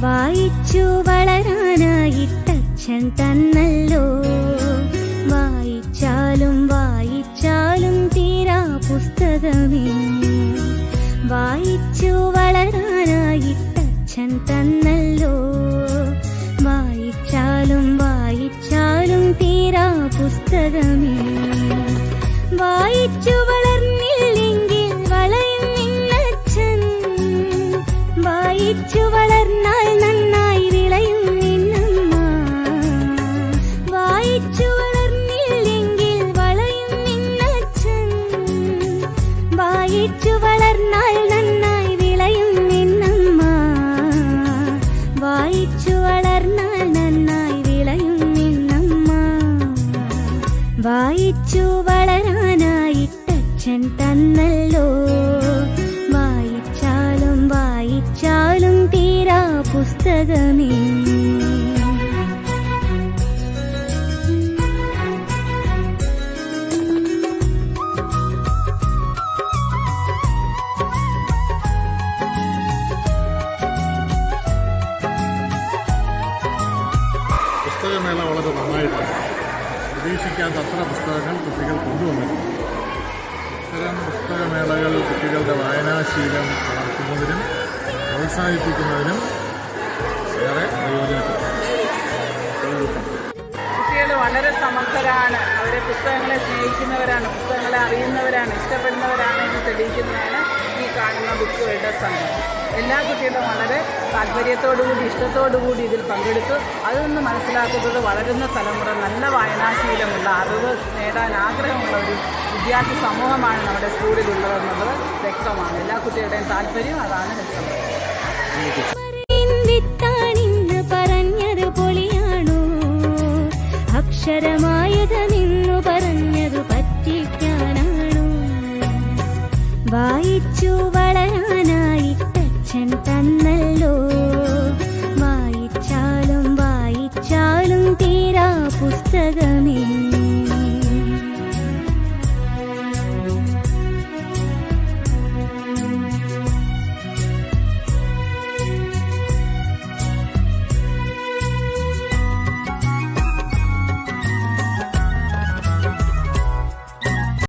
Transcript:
വായിച്ചു വളരാനായിട്ടച്ഛൻ തന്നല്ലോ. വായിച്ചാലും വായിച്ചാലും തീരാ പുസ്തകമേ. വായിച്ചു വളരാനായിട്ടച്ഛൻ തന്നല്ലോ. വായിച്ചാലും വായിച്ചാലും തീരാ പുസ്തകമേ. വായിച്ചു വള വായിച്ചു വളരാനായിട്ടച്ഛൻ തന്നല്ലോ. വായിച്ചാലും വായിച്ചാലും തീരാ പുസ്തകമേ. വളരെ നന്നായിട്ടുണ്ട്. പ്രതീക്ഷിക്കാത്ത അത്ര പുസ്തകങ്ങൾ കുട്ടികൾ കൊണ്ടുവന്നിട്ടുണ്ട് ഇത്തരം പുസ്തകമേളകൾ കുട്ടികളുടെ വായനാശീലം വളർത്തുന്നതിനും പ്രോത്സാഹിപ്പിക്കുന്നതിനും ഏറെ കുട്ടികൾ വളരെ സമർത്ഥരാണ്. അവരെ പുസ്തകങ്ങളെ സ്നേഹിക്കുന്നവരാണ് പുസ്തകങ്ങളെ അറിയുന്നവരാണ് ഇഷ്ടപ്പെടുന്നവരാണ് എന്ന് തെളിയിക്കുന്നതാണ്. ബുക്കുകളുടെ സംഘം എല്ലാ കുട്ടികളും വളരെ താല്പര്യത്തോടുകൂടി ഇഷ്ടത്തോടുകൂടി ഇതിൽ പങ്കെടുത്തു. അതൊന്ന് മനസ്സിലാക്കുന്നത് വളരുന്ന തലമുറ നല്ല വായനാശീലമുള്ള അറിവ് നേടാൻ ആഗ്രഹമുള്ള ഒരു വിദ്യാർത്ഥി സമൂഹമാണ് നമ്മുടെ സ്കൂളിലുള്ളതെന്നുള്ളത് വ്യക്തമാണ്. എല്ലാ കുട്ടികളുടെയും താല്പര്യം അതാണ് വ്യക്തം അക്ഷരമായത് നിന്നു പറഞ്ഞത് പറ്റിക്കാനാണോ വായിച്ചു വളരാനായിട്ടച്ഛൻ തന്നല്ലോ.